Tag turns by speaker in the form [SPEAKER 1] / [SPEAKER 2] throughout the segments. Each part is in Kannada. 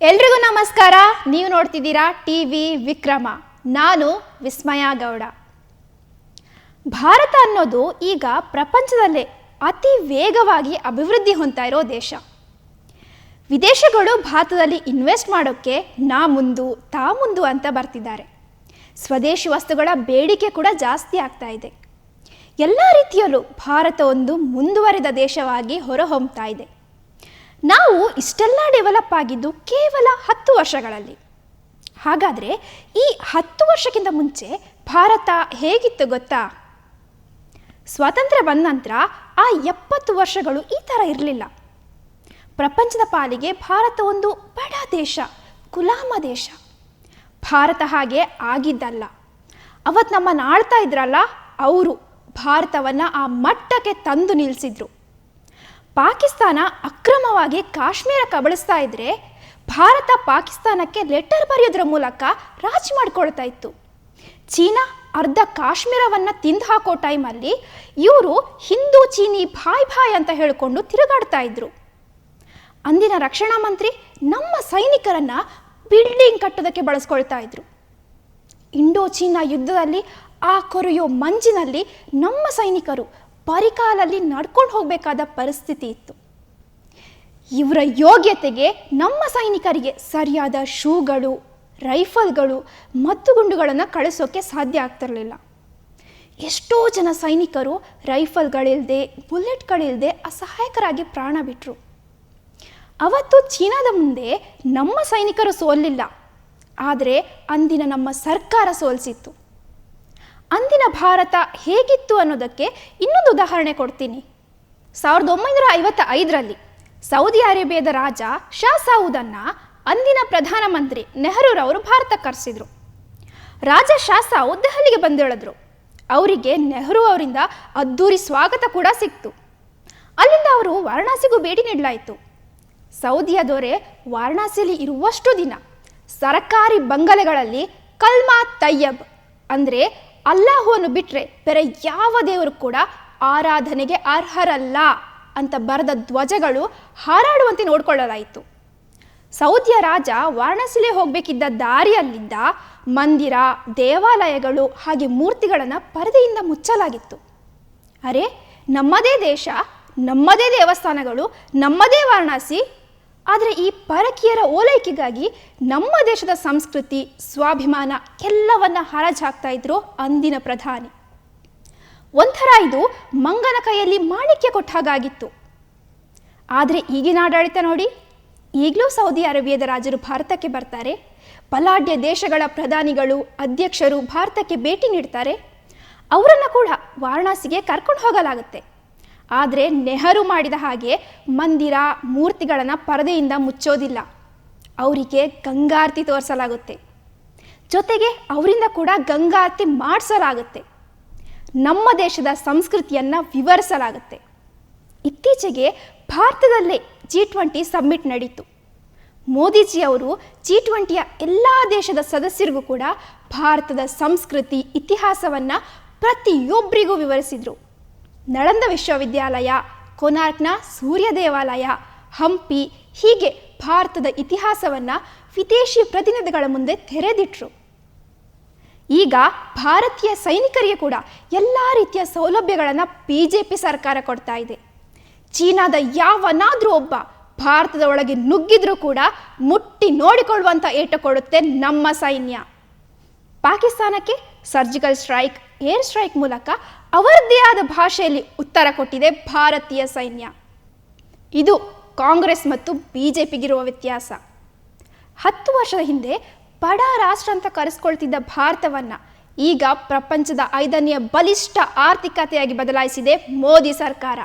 [SPEAKER 1] ಎಲ್ರಿಗೂ ನಮಸ್ಕಾರ. ನೀವು ನೋಡ್ತಿದ್ದೀರಾ ಟಿ ವಿ ವಿಕ್ರಮ. ನಾನು ವಿಸ್ಮಯ ಗೌಡ. ಭಾರತ ಅನ್ನೋದು ಈಗ ಪ್ರಪಂಚದಲ್ಲೇ ಅತಿ ವೇಗವಾಗಿ ಅಭಿವೃದ್ಧಿ ಹೊಂದ್ತಾ ಇರೋ ದೇಶ. ವಿದೇಶಗಳು ಭಾರತದಲ್ಲಿ ಇನ್ವೆಸ್ಟ್ ಮಾಡೋಕ್ಕೆ ನಾ ಮುಂದು, ತಾ ಮುಂದು ಅಂತ ಬರ್ತಿದ್ದಾರೆ. ಸ್ವದೇಶಿ ವಸ್ತುಗಳ ಬೇಡಿಕೆ ಕೂಡ ಜಾಸ್ತಿ ಆಗ್ತಾ ಇದೆ. ಎಲ್ಲ ರೀತಿಯಲ್ಲೂ ಭಾರತ ಒಂದು ಮುಂದುವರಿದ ದೇಶವಾಗಿ ಹೊರಹೊಮ್ಮತಾ ಇದೆ. ನಾವು ಇಷ್ಟೆಲ್ಲ ಡೆವಲಪ್ ಆಗಿದ್ದು ಕೇವಲ ಹತ್ತು ವರ್ಷಗಳಲ್ಲಿ. ಹಾಗಾದರೆ ಈ ಹತ್ತು ವರ್ಷಕ್ಕಿಂತ ಮುಂಚೆ ಭಾರತ ಹೇಗಿತ್ತು ಗೊತ್ತಾ? ಸ್ವಾತಂತ್ರ್ಯ ಬಂದ ನಂತರ ಆ ಎಪ್ಪತ್ತು ವರ್ಷಗಳು ಈ ಥರ ಇರಲಿಲ್ಲ. ಪ್ರಪಂಚದ ಪಾಲಿಗೆ ಭಾರತ ಒಂದು ಬಡ ದೇಶ, ಗುಲಾಮ ದೇಶ. ಭಾರತ ಹಾಗೆ ಆಗಿದ್ದಲ್ಲ. ಅವತ್ತು ನಮ್ಮನ್ನು ಆಳ್ತಾ ಇದ್ರಲ್ಲ, ಅವರು ಭಾರತವನ್ನು ಆ ಮಟ್ಟಕ್ಕೆ ತಂದು ನಿಲ್ಲಿಸಿದ್ರು ಪಾಕಿಸ್ತಾನ ಅಕ್ರಮವಾಗಿ ಕಾಶ್ಮೀರ ಕಬಳಿಸ್ತಾ ಇದ್ರೆ ಭಾರತ ಪಾಕಿಸ್ತಾನಕ್ಕೆ ಲೆಟರ್ ಬರೆಯೋದ್ರ ಮೂಲಕ ರಾಜಿ ಮಾಡ್ಕೊಳ್ತಾ ಇತ್ತು. ಚೀನಾ ಅರ್ಧ ಕಾಶ್ಮೀರವನ್ನು ತಿಂದು ಹಾಕೋ ಟೈಮಲ್ಲಿ ಇವರು ಹಿಂದೂ, ಚೀನಿ ಭಾಯ್ ಭಾಯ್ ಅಂತ ಹೇಳಿಕೊಂಡು ತಿರುಗಾಡ್ತಾ ಇದ್ರು. ಅಂದಿನ ರಕ್ಷಣಾ ಮಂತ್ರಿ ನಮ್ಮ ಸೈನಿಕರನ್ನ ಬಿಲ್ಡಿಂಗ್ ಕಟ್ಟೋದಕ್ಕೆ ಬಳಸ್ಕೊಳ್ತಾ ಇದ್ರು. ಇಂಡೋ ಚೀನಾ ಯುದ್ಧದಲ್ಲಿ ಆ ಕೊರೆಯೋ ಮಂಜಿನಲ್ಲಿ ನಮ್ಮ ಸೈನಿಕರು ಪರಿಕಾಲಲ್ಲಿ ನಡ್ಕೊಂಡು ಹೋಗಬೇಕಾದ ಪರಿಸ್ಥಿತಿ ಇತ್ತು. ಇವರ ಯೋಗ್ಯತೆಗೆ ನಮ್ಮ ಸೈನಿಕರಿಗೆ ಸರಿಯಾದ ಶೂಗಳು, ರೈಫಲ್ಗಳು ಮತ್ತು ಗುಂಡುಗಳನ್ನು ಕಳಿಸೋಕ್ಕೆ ಸಾಧ್ಯ ಆಗ್ತಿರಲಿಲ್ಲ. ಎಷ್ಟೋ ಜನ ಸೈನಿಕರು ರೈಫಲ್ಗಳಿಲ್ಲದೆ ಬುಲೆಟ್ಗಳಿಲ್ಲದೆ ಅಸಹಾಯಕರಾಗಿ ಪ್ರಾಣ ಬಿಟ್ಟರು ಅವತ್ತು ಚೀನಾದ ಮುಂದೆ ನಮ್ಮ ಸೈನಿಕರು ಸೋಲಿಲ್ಲ. ಆದರೆ ಅಂದಿನ ನಮ್ಮ ಸರ್ಕಾರ ಸೋಲಿಸಿತ್ತು. ಅಂದಿನ ಭಾರತ ಹೇಗಿತ್ತು ಅನ್ನೋದಕ್ಕೆ ಇನ್ನೊಂದು ಉದಾಹರಣೆ ಕೊಡ್ತೀನಿ. ಸಾವಿರದ ಒಂಬೈನೂರ ಐವತ್ತ ಐದರಲ್ಲಿ ಸೌದಿ ಅರೇಬಿಯಾದ ರಾಜ ಶಾ ಸೌದನ್ನ ಅಂದಿನ ಪ್ರಧಾನಮಂತ್ರಿ ನೆಹರೂರವರು ಭಾರತಕ್ಕೆ ಕರೆಸಿದ್ರು. ರಾಜ ಶಾ ಸಾವು ದೆಹಲಿಗೆ ಬಂದಿಳಿದ್ರು. ಅವರಿಗೆ ನೆಹರು ಅವರಿಂದ ಅದ್ದೂರಿ ಸ್ವಾಗತ ಕೂಡ ಸಿಕ್ತು. ಅಲ್ಲಿಂದ ಅವರು ವಾರಣಾಸಿಗೂ ಭೇಟಿ ನೀಡಲಾಯಿತು. ಸೌದಿಯ ದೊರೆ ವಾರಣಾಸಿಯಲ್ಲಿ ಇರುವಷ್ಟು ದಿನ ಸರಕಾರಿ ಬಂಗಲೆಗಳಲ್ಲಿ ಕಲ್ಮಾ ತಯ್ಯಬ್ ಅಂದರೆ ಅಲ್ಲಾಹುವನ್ನು ಬಿಟ್ಟರೆ ಬೇರೆ ಯಾವ ದೇವರು ಕೂಡ ಆರಾಧನೆಗೆ ಅರ್ಹರಲ್ಲ ಅಂತ ಬರೆದ ಧ್ವಜಗಳು ಹಾರಾಡುವಂತೆ ನೋಡಿಕೊಳ್ಳಲಾಯಿತು. ಸೌದಿಯ ರಾಜ ವಾರಣಾಸಿಲೇ ಹೋಗಬೇಕಿದ್ದ ದಾರಿಯಲ್ಲಿದ್ದ ಮಂದಿರ, ದೇವಾಲಯಗಳು ಹಾಗೆ ಮೂರ್ತಿಗಳನ್ನು ಪರದೆಯಿಂದ ಮುಚ್ಚಲಾಗಿತ್ತು. ಅರೆ, ನಮ್ಮದೇ ದೇಶ, ನಮ್ಮದೇ ದೇವಸ್ಥಾನಗಳು, ನಮ್ಮದೇ ವಾರಣಾಸಿ ಆದರೆ ಈ ಪರಕೀಯರ ಓಲೈಕೆಗಾಗಿ ನಮ್ಮ ದೇಶದ ಸಂಸ್ಕೃತಿ, ಸ್ವಾಭಿಮಾನ ಎಲ್ಲವನ್ನ ಹರಾಜು ಹಾಕ್ತಾ ಇದ್ರು ಅಂದಿನ ಪ್ರಧಾನಿ. ಒಂಥರ ಇದು ಮಂಗನ ಕೈಯಲ್ಲಿ ಮಾಣಿಕ್ಯ ಕೊಟ್ಟ ಹಾಗಾಗಿತ್ತು. ಆದರೆ ಈಗಿನ ಆಡಳಿತ ನೋಡಿ, ಈಗಲೂ ಸೌದಿ ಅರೇಬಿಯಾದ ರಾಜರು ಭಾರತಕ್ಕೆ ಬರ್ತಾರೆ, ಪಲಾಢ್ಯ ದೇಶಗಳ ಪ್ರಧಾನಿಗಳು, ಅಧ್ಯಕ್ಷರು ಭಾರತಕ್ಕೆ ಭೇಟಿ ನೀಡ್ತಾರೆ, ಅವರನ್ನು ಕೂಡ ವಾರಣಾಸಿಗೆ ಕರ್ಕೊಂಡು ಹೋಗಲಾಗುತ್ತೆ. ಆದರೆ ನೆಹರು ಮಾಡಿದ ಹಾಗೆ ಮಂದಿರ, ಮೂರ್ತಿಗಳನ್ನು ಪರದೆಯಿಂದ ಮುಚ್ಚೋದಿಲ್ಲ. ಅವರಿಗೆ ಗಂಗಾರತಿ ತೋರಿಸಲಾಗುತ್ತೆ. ಜೊತೆಗೆ ಅವರಿಂದ ಕೂಡ ಗಂಗಾರತಿ ಮಾಡಿಸಲಾಗುತ್ತೆ ನಮ್ಮ ದೇಶದ ಸಂಸ್ಕೃತಿಯನ್ನು ವಿವರಿಸಲಾಗುತ್ತೆ. ಇತ್ತೀಚೆಗೆ ಭಾರತದಲ್ಲೇ ಜಿ ಟ್ವೆಂಟಿ ಸಮ್ಮಿಟ್ ನಡೀತು. ಮೋದಿಜಿಯವರು ಜಿ ಟ್ವೆಂಟಿಯ ಎಲ್ಲ ದೇಶದ ಸದಸ್ಯರಿಗೂ ಕೂಡ ಭಾರತದ ಸಂಸ್ಕೃತಿ, ಇತಿಹಾಸವನ್ನು ಪ್ರತಿಯೊಬ್ಬರಿಗೂ ವಿವರಿಸಿದರು. ನಳಂದ ವಿಶ್ವವಿದ್ಯಾಲಯ, ಕೊನಾರ್ಕ್ನ ಸೂರ್ಯ ದೇವಾಲಯ ಹಂಪಿ ಹೀಗೆ ಭಾರತದ ಇತಿಹಾಸವನ್ನು ವಿದೇಶಿ ಪ್ರತಿನಿಧಿಗಳ ಮುಂದೆ ತೆರೆದಿಟ್ರು. ಈಗ ಭಾರತೀಯ ಸೈನಿಕರಿಗೆ ಕೂಡ ಎಲ್ಲ ರೀತಿಯ ಸೌಲಭ್ಯಗಳನ್ನು ಬಿ ಜೆ ಪಿ ಸರ್ಕಾರ ಕೊಡ್ತಾ ಇದೆ. ಚೀನಾದ ಯಾವನಾದರೂ ಒಬ್ಬ ಭಾರತದ ಒಳಗೆ ನುಗ್ಗಿದ್ರೂ ಕೂಡ ಮುಟ್ಟಿ ನೋಡಿಕೊಳ್ಳುವಂಥ ಏಟ ಕೊಡುತ್ತೆ ನಮ್ಮ ಸೈನ್ಯ. ಪಾಕಿಸ್ತಾನಕ್ಕೆ ಸರ್ಜಿಕಲ್ ಸ್ಟ್ರೈಕ್ ಏರ್ ಸ್ಟ್ರೈಕ್ ಮೂಲಕ ಅವರದ್ದೇ ಆದ ಭಾಷೆಯಲ್ಲಿ ಉತ್ತರ ಕೊಟ್ಟಿದೆ ಭಾರತೀಯ ಸೈನ್ಯ. ಇದು ಕಾಂಗ್ರೆಸ್ ಮತ್ತು ಬಿ ಜೆ ಪಿಗಿರುವ ವ್ಯತ್ಯಾಸ. ಹತ್ತು ವರ್ಷದ ಹಿಂದೆ ಬಡ ರಾಷ್ಟ್ರ ಅಂತ ಕರೆಸ್ಕೊಳ್ತಿದ್ದ ಭಾರತವನ್ನು ಈಗ ಪ್ರಪಂಚದ ಐದನೆಯ ಬಲಿಷ್ಠ ಆರ್ಥಿಕತೆಯಾಗಿ ಬದಲಾಯಿಸಿದೆ ಮೋದಿ ಸರ್ಕಾರ.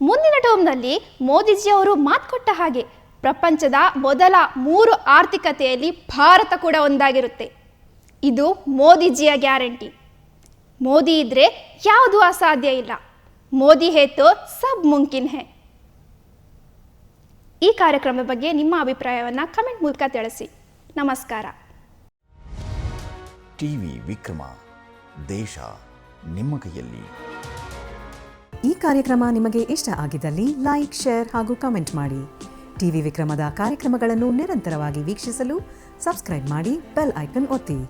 [SPEAKER 1] ಮುಂದಿನ ಟೋಮ್ನಲ್ಲಿ ಮೋದಿಜಿಯವರು ಮಾತು ಕೊಟ್ಟ ಹಾಗೆ ಪ್ರಪಂಚದ ಮೊದಲ ಮೂರು ಆರ್ಥಿಕತೆಯಲ್ಲಿ ಭಾರತ ಕೂಡ ಒಂದಾಗಿರುತ್ತೆ. ಇದು ಮೋದಿಜಿಯ ಗ್ಯಾರಂಟಿ. ಮೋದಿ ಇದ್ರೆ ಯಾವುದು ಅಸಾಧ್ಯ ಇಲ್ಲ. ಮೋದಿ ಹೇತೋ ಸಬ್ ಮುಂಕಿನ್ ಹೇ. ಈ ಕಾರ್ಯಕ್ರಮದ ಬಗ್ಗೆ ನಿಮ್ಮ ಅಭಿಪ್ರಾಯವನ್ನು ಕಮೆಂಟ್ ಮೂಲಕ ತಿಳಿಸಿ. ನಮಸ್ಕಾರ.
[SPEAKER 2] ಟಿವಿ ವಿಕ್ರಮ ದೇಶ ನಿಮ್ಮ ಕೈಯಲ್ಲಿ.
[SPEAKER 3] ಈ ಕಾರ್ಯಕ್ರಮ ನಿಮಗೆ ಇಷ್ಟ ಆಗಿದ್ದಲ್ಲಿ ಲೈಕ್ ಶೇರ್ ಹಾಗೂ ಕಮೆಂಟ್ ಮಾಡಿ. ಟಿವಿ ವಿಕ್ರಮದ ಕಾರ್ಯಕ್ರಮಗಳನ್ನು ನಿರಂತರವಾಗಿ ವೀಕ್ಷಿಸಲು ಸಬ್ಸ್ಕ್ರೈಬ್ ಮಾಡಿ ಬೆಲ್ ಐಕನ್ ಒತ್ತಿ.